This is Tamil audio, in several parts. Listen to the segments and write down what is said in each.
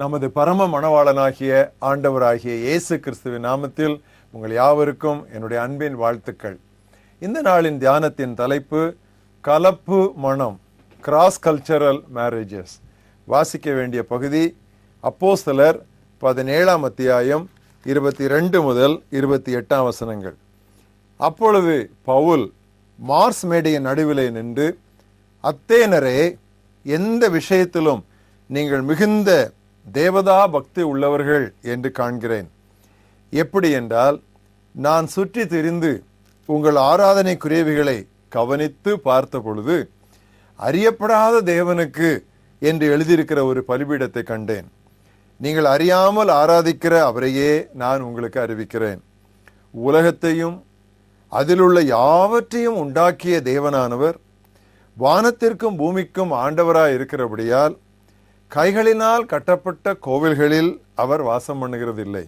நமது பரம மணவாளனாகிய ஆண்டவராகிய இயேசு கிறிஸ்துவின் நாமத்தில் உங்கள் யாவருக்கும் என்னுடைய அன்பின் வாழ்த்துக்கள். இந்த நாளின் தியானத்தின் தலைப்பு கலப்பு மனம் கிராஸ் கல்ச்சரல் மேரேஜஸ் வாசிக்க வேண்டிய பகுதி அப்போஸ்தலர் பதினேழாம் அத்தியாயம் இருபத்தி ரெண்டு முதல் இருபத்தி எட்டாம் வசனங்கள். அப்பொழுது பவுல் மார்ஸ் மேடையின் நடுவிலே நின்று அத்தேனரே எந்த விஷயத்திலும் நீங்கள் மிகுந்த தேவதா பக்தி உள்ளவர்கள் என்று காண்கிறேன். எப்படி என்றால் நான் சுற்றி திரிந்து உங்கள் ஆராதனை குறைவுகளை கவனித்து பார்த்த பொழுது அறியப்படாத தேவனுக்கு என்று எழுதியிருக்கிற ஒரு பலிபீடத்தை கண்டேன். நீங்கள் அறியாமல் ஆராதிக்கிற அவரையே நான் உங்களுக்கு அறிவிக்கிறேன். உலகத்தையும் அதிலுள்ள யாவற்றையும் உண்டாக்கிய தேவனானவர் வானத்திற்கும் பூமிக்கும் ஆண்டவராய் இருக்கிறபடியால் கைகளினால் கட்டப்பட்ட கோவில்களில் அவர் வாசம் பண்ணுகிறதில்லை.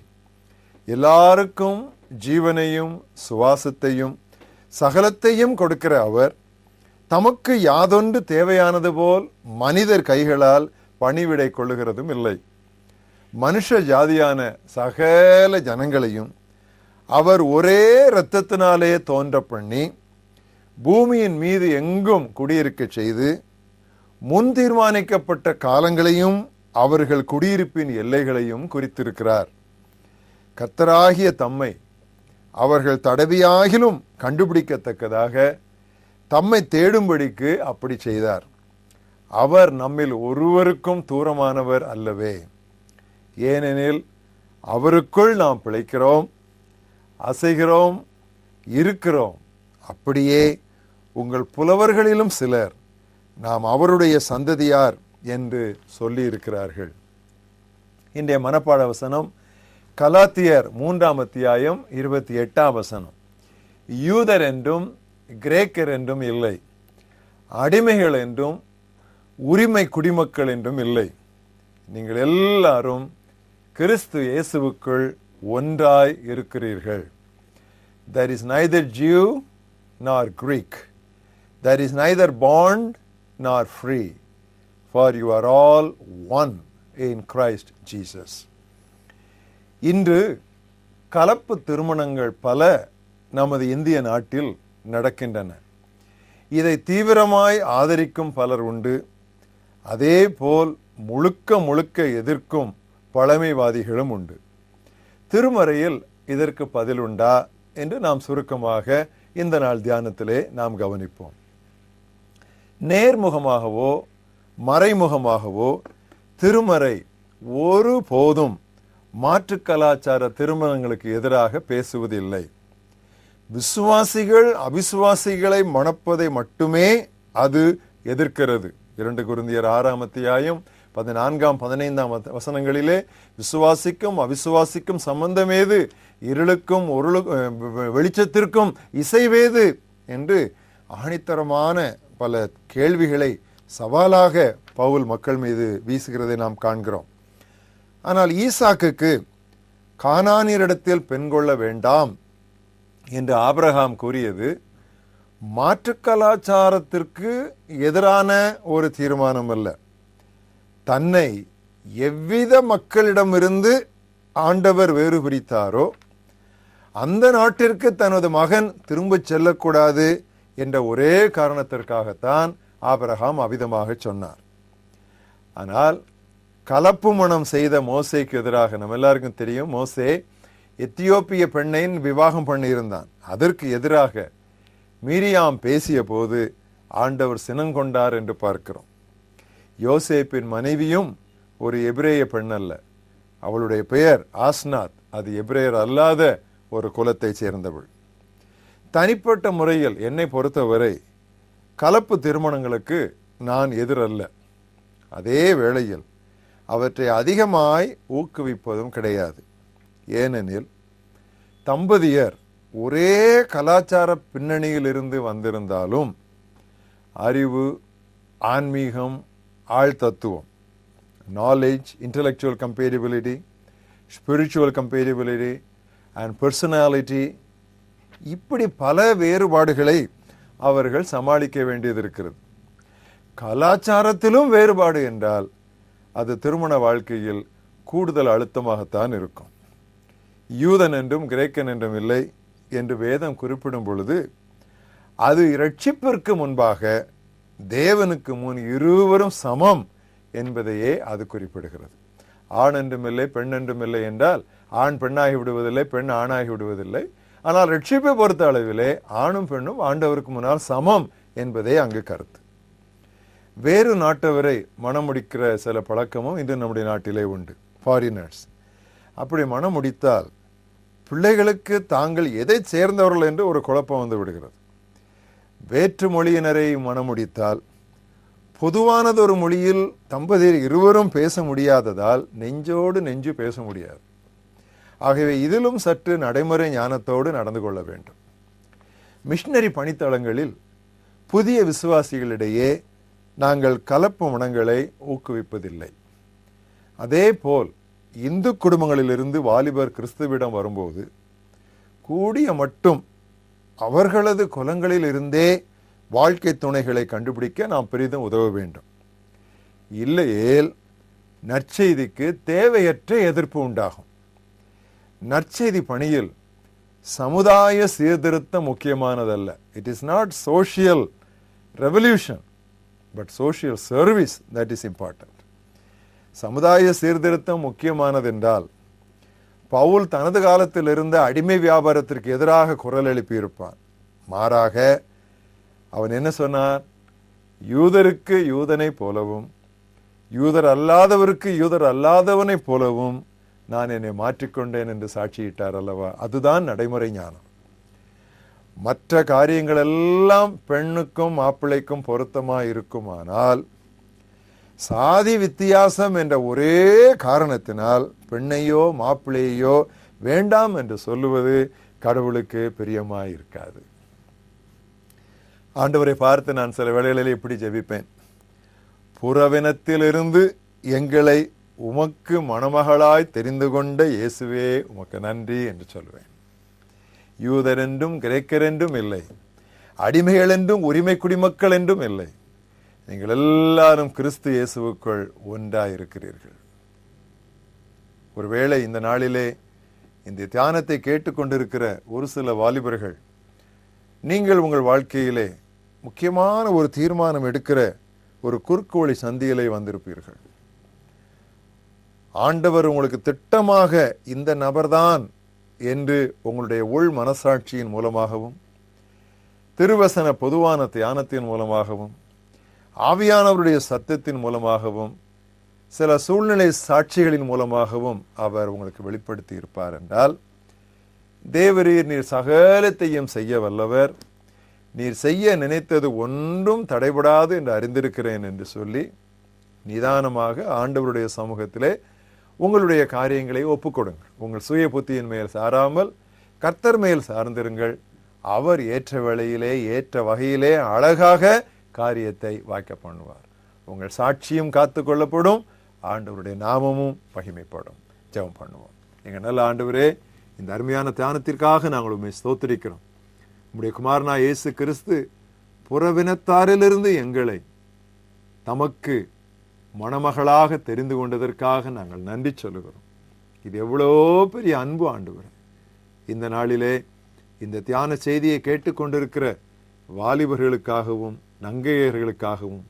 எல்லாருக்கும் ஜீவனையும் சுவாசத்தையும் சகலத்தையும் கொடுக்கிற அவர் தமக்கு யாதொன்று தேவையானது போல் மனிதர் கைகளால் பணிவிடை கொள்ளுகிறதும் இல்லை. மனுஷ ஜாதியான சகல ஜனங்களையும் அவர் ஒரே இரத்தத்தினாலே தோன்ற பண்ணி பூமியின் மீது எங்கும் குடியிருக்க செய்து முன் தீர்மானிக்கப்பட்ட காலங்களையும் அவர்கள் குடியிருப்பின் எல்லைகளையும் குறித்திருக்கிறார். கத்தராகிய தம்மை அவர்கள் தடவியாகிலும் கண்டுபிடிக்கத்தக்கதாக தம்மை தேடும்படிக்கு அப்படி செய்தார். அவர் நம்மில் ஒருவருக்கும் தூரமானவர் அல்லவே. ஏனெனில் அவருக்குள் நாம் பிழைக்கிறோம் அசைகிறோம் இருக்கிறோம். அப்படியே உங்கள் புலவர்களிலும் சிலர் நாம் அவருடைய சந்ததியார் என்று சொல்லி இருக்கிறார்கள் இன்றைய மனப்பாட வசனம் கலாத்தியர் மூன்றாம் அத்தியாயம் இருபத்தி எட்டாம் வசனம். யூதர் என்றும் கிரேக்கர் என்றும் இல்லை. அடிமைகள் என்றும் உரிமை குடிமக்கள் என்றும் இல்லை. நீங்கள் எல்லாரும் கிறிஸ்து இயேசுவுக்குள் ஒன்றாய் இருக்கிறீர்கள். There is neither Jew nor Greek there is neither bond nor free, for you are all one in Christ Jesus. இன்று கலப்பு திருமணங்கள் பல நமது இந்திய நாட்டில் நடக்கின்றன. இதை தீவிரமாய் ஆதரிக்கும் பலர் உண்டு. அதே போல் முழுக்க முழுக்க எதிர்க்கும் பழமைவாதிகளும் உண்டு. திருமறையில் இதற்கு பதில் உண்டா? என்று நாம் சுருக்கமாக இந்த நாள் தியானத்திலே நாம் கவனிப்போம். நேர்முகமாகவோ மறைமுகமாகவோ திருமறை ஒரு போதும் மாற்று கலாச்சார திருமணங்களுக்கு எதிராக பேசுவதில்லை. விசுவாசிகள் அவிசுவாசிகளை மணப்பதை மட்டுமே அது எதிர்க்கிறது. இரண்டு குருந்தியர் ஆறாம் அத்தியாயம் பதினான்காம் பதினைந்தாம் வசனங்களிலே விசுவாசிக்கும் அவிசுவாசிக்கும் சம்பந்தமேது இருளுக்கும் ஒருளு வெளிச்சத்திற்கும் இசைவேது என்று ஆணித்தரமான பல கேள்விகளை சவாலாக பவுல் மக்கள் மீது வீசுகிறதை நாம் காண்கிறோம். ஆனால் ஈசாக்குக்கு கானானியரிடத்தில் பெண் கொள்ள வேண்டாம் என்று ஆபிரகாம் கூறியது மாற்று கலாச்சாரத்திற்கு எதிரான ஒரு தீர்மானம் அல்ல தன்னை எவ்வித மக்களிடமிருந்து ஆண்டவர் வேறு பிரித்தாரோ அந்த நாட்டிற்கு தனது மகன் திரும்ப செல்லக்கூடாது என்ற ஒரே காரணத்திற்காகத்தான் ஆபரகாம் அவிதமாக சொன்னார். ஆனால் கலப்பு மனம் செய்த மோசைக்கு எதிராக நம்ம எல்லாருக்கும் தெரியும் மோசே எத்தியோப்பிய பெண்ணை விவாகம் பண்ணியிருந்தான். அதற்கு எதிராக மீரியாம் பேசிய போது ஆண்டவர் சினங்கொண்டார் என்று பார்க்கிறோம். யோசேப்பின் மனைவியும் ஒரு எபிரேய பெண் அல்ல அவளுடைய பெயர் ஆஸ்நாத். அது எபிரேயர் அல்லாத ஒரு குலத்தை சேர்ந்தவள். தனிப்பட்ட முறையில் என்னை பொறுத்தவரை கலப்பு திருமணங்களுக்கு நான் எதிரல்ல. அதே வேளையில் அவற்றை அதிகமாய் ஊக்குவிப்பதும் கிடையாது. ஏனெனில் தம்பதியர் ஒரே கலாச்சார பின்னணியிலிருந்து வந்திருந்தாலும் அறிவு ஆன்மீகம் ஆழ்தத்துவம் knowledge intellectual compatibility spiritual compatibility and personality இப்படி பல வேறுபாடுகளை அவர்கள் சமாளிக்க வேண்டியது இருக்கிறது கலாச்சாரத்திலும் வேறுபாடு என்றால் அது திருமண வாழ்க்கையில் கூடுதல் அழுத்தமாகத்தான் இருக்கும். யூதன் என்றும் கிரேக்கன் என்றும் இல்லை என்று வேதம் குறிப்பிடும் பொழுது அது இரட்சிப்பிற்கு முன்பாக தேவனுக்கு முன் இருவரும் சமம் என்பதையே அது குறிப்பிடுகிறது. ஆண் என்றும் இல்லை பெண் என்றும் இல்லை என்றால் ஆண் பெண்ணாகி விடுவதில்லை பெண் ஆணாகி விடுவதில்லை. ஆனால் ரட்சிப்பை பொறுத்த அளவிலே ஆணும் பெண்ணும் ஆண்டவருக்கு முன்னால் சமம் என்பதே அங்கு கருத்து. வேறு நாட்டவரை மனம் முடிக்கிற சில பழக்கமும் இன்று நம்முடைய நாட்டிலே உண்டு. ஃபாரினர்ஸ் அப்படி மனம் முடித்தால் பிள்ளைகளுக்கு தாங்கள் எதை சேர்ந்தவர்கள் என்று ஒரு குழப்பம் வந்து விடுகிறது. வேற்று மொழியினரை மனமுடித்தால் பொதுவானது ஒரு மொழியில் தம்பதியர் இருவரும் பேச முடியாததால் நெஞ்சோடு நெஞ்சு பேச முடியாது. ஆகவே இதிலும் சற்று நடைமுறை ஞானத்தோடு நடந்து கொள்ள வேண்டும். மிஷினரி பணித்தளங்களில் புதிய விசுவாசிகளிடையே நாங்கள் கலப்பு மனங்களை ஊக்குவிப்பதில்லை. அதே போல் இந்து குடும்பங்களிலிருந்து வாலிபர் கிறிஸ்துவிடம் வரும்போது கூடிய மட்டும் அவர்களது குலங்களில் இருந்தே வாழ்க்கை துணைகளை கண்டுபிடிக்க நாம் பெரிதும் உதவ வேண்டும். இல்லையேல் நற்செய்திக்கு தேவையற்ற எதிர்ப்பு உண்டாகும். நற்செய்தி பணியில் சமுதாய சீர்திருத்தம் முக்கியமானதல்ல. It is not social revolution but social service that is important சமுதாய சீர்திருத்தம் முக்கியமானதென்றால் பவுல் தனது காலத்தில் இருந்த அடிமை வியாபாரத்திற்கு எதிராக குரல் எழுப்பியிருப்பான். மாறாக அவன் என்ன சொன்னார் யூதருக்கு யூதனை போலவும் யூதர் அல்லாதவருக்கு யூதர் அல்லாதவனைப் போலவும் நான் என்னை மாற்றிக்கொண்டேன் என்று சாட்சியிட்டார் அல்லவா? அதுதான் நடைமுறை ஞானம். மற்ற காரியங்கள் எல்லாம் பெண்ணுக்கும் மாப்பிள்ளைக்கும் பொருத்தமாக இருக்குமானால் சாதி வித்தியாசம் என்ற ஒரே காரணத்தினால் பெண்ணையோ மாப்பிள்ளையோ வேண்டாம் என்று சொல்லுவது கடவுளுக்கு பிரியமாக இருக்காது ஆண்டவரை பார்த்து நான் சில வேளைகளில் இப்படி ஜெபிப்பேன். புறவினத்திலிருந்து எங்களை உமக்கு மணமகளாய் தெரிந்து கொண்ட இயேசுவே உமக்கு நன்றி என்று சொல்வேன். யூதர் என்றும் கிரேக்கர் என்றும் இல்லை. அடிமைகள் என்றும் உரிமை குடிமக்கள் என்றும் இல்லை. நீங்கள் எல்லாரும் கிறிஸ்து இயேசுவுக்குள் ஒன்றாய் இருக்கிறீர்கள் ஒருவேளை இந்த நாளிலே இந்த தியானத்தை கேட்டுக்கொண்டிருக்கிற ஒரு சில வாலிபர்கள் நீங்கள் உங்கள் வாழ்க்கையிலே முக்கியமான ஒரு தீர்மானம் எடுக்கிற ஒரு குறுக்கு சந்தியிலே வந்திருப்பீர்கள். ஆண்டவர் உங்களுக்கு திட்டமாக இந்த நபர்தான் என்று உங்களுடைய உள் மனசாட்சியின் மூலமாகவும் திருவசன பொதுவான தியானத்தின் மூலமாகவும் ஆவியானவருடைய சத்தத்தின் மூலமாகவும் சில சூழ்நிலை சாட்சிகளின் மூலமாகவும் அவர் உங்களுக்கு வெளிப்படுத்தி இருப்பார் என்றால் தேவரீர் நீர் சகலத்தையும் செய்ய வல்லவர். நீர் செய்ய நினைத்தது ஒன்றும் தடைபடாது என்று அறிந்திருக்கிறேன் என்று சொல்லி நிதானமாக ஆண்டவருடைய சமூகத்திலே உங்களுடைய காரியங்களை ஒப்புக்கொடுங்கள். உங்கள் சுய புத்தியின் மேல் சாராமல் கர்த்தர் மேல் சார்ந்திருங்கள். அவர் ஏற்ற வேளையிலே ஏற்ற வகையிலே அழகாக காரியத்தை வாய்க்க பண்ணுவார். உங்கள் சாட்சியும் காத்து கொள்ளப்படும். ஆண்டவருடைய நாமமும் மகிமைப்படும். ஜெபம் பண்ணுவோம். எங்கள் நல்ல ஆண்டவரே இந்த அருமையான தியானத்திற்காக நாங்கள் உண்மை ஸ்தோத்திரிக்கிறோம். உம்முடைய குமாரனா இயேசு கிறிஸ்து புறவினத்தாரிலிருந்து எங்களை தமக்கு மணமகளாக தெரிந்து கொண்டதற்காக நாங்கள் நன்றி சொல்லுகிறோம். இது எவ்வளோ பெரிய அன்பு ஆண்டவர். இந்த நாளிலே இந்த தியான செய்தியை கேட்டுக்கொண்டிருக்கிற வாலிபர்களுக்காகவும் நங்கையர்களுக்காகவும்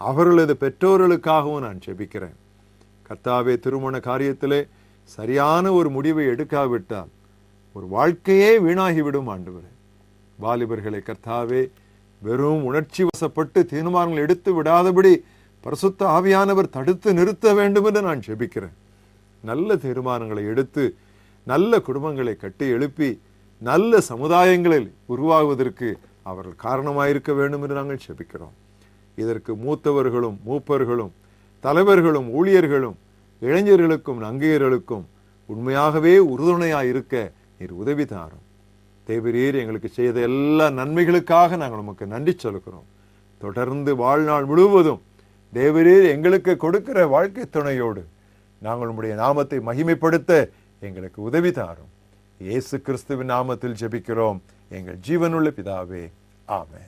அவர்களது பெற்றோர்களுக்காகவும் நான் செபிக்கிறேன் கர்த்தாவே திருமண காரியத்திலே சரியான ஒரு முடிவை எடுக்காவிட்டால் ஒரு வாழ்க்கையே வீணாகிவிடும் ஆண்டவரே. வாலிபர்களை கர்த்தாவே வெறும் உணர்ச்சி வசப்பட்டு தீர்மானங்கள் எடுத்து விடாதபடி பரிசுத்த ஆவியானவர் தடுத்து நிறுத்த வேண்டும் என்று நான் ஜெபிக்கிறேன். நல்ல தீர்மானங்களை எடுத்து நல்ல குடும்பங்களை கட்டி எழுப்பி நல்ல சமுதாயங்களில் உருவாகுவதற்கு அவர்கள் காரணமாயிருக்க வேண்டும் என்று நாங்கள் செபிக்கிறோம் இதற்கு மூத்தவர்களும் மூப்பர்களும் தலைவர்களும் ஊழியர்களும் இளைஞர்களுக்கும் நங்கையர்களுக்கும் உண்மையாகவே உறுதுணையாக இருக்க நீர் உதவி தாரும். தேவரீர் எங்களுக்கு செய்த எல்லா நன்மைகளுக்காக நாங்கள் உமக்கு நன்றி சொல்கிறோம் தொடர்ந்து வாழ்நாள் முழுவதும் தேவரீர் எங்களுக்கு கொடுக்கிற வாழ்க்கை துணையோடு நாங்கள் உம்முடைய நாமத்தை மகிமைப்படுத்த எங்களுக்கு உதவி தாரும். இயேசு கிறிஸ்துவின் நாமத்தில் ஜெபிக்கிறோம். எங்கள் ஜீவனுள்ள பிதாவே. ஆமே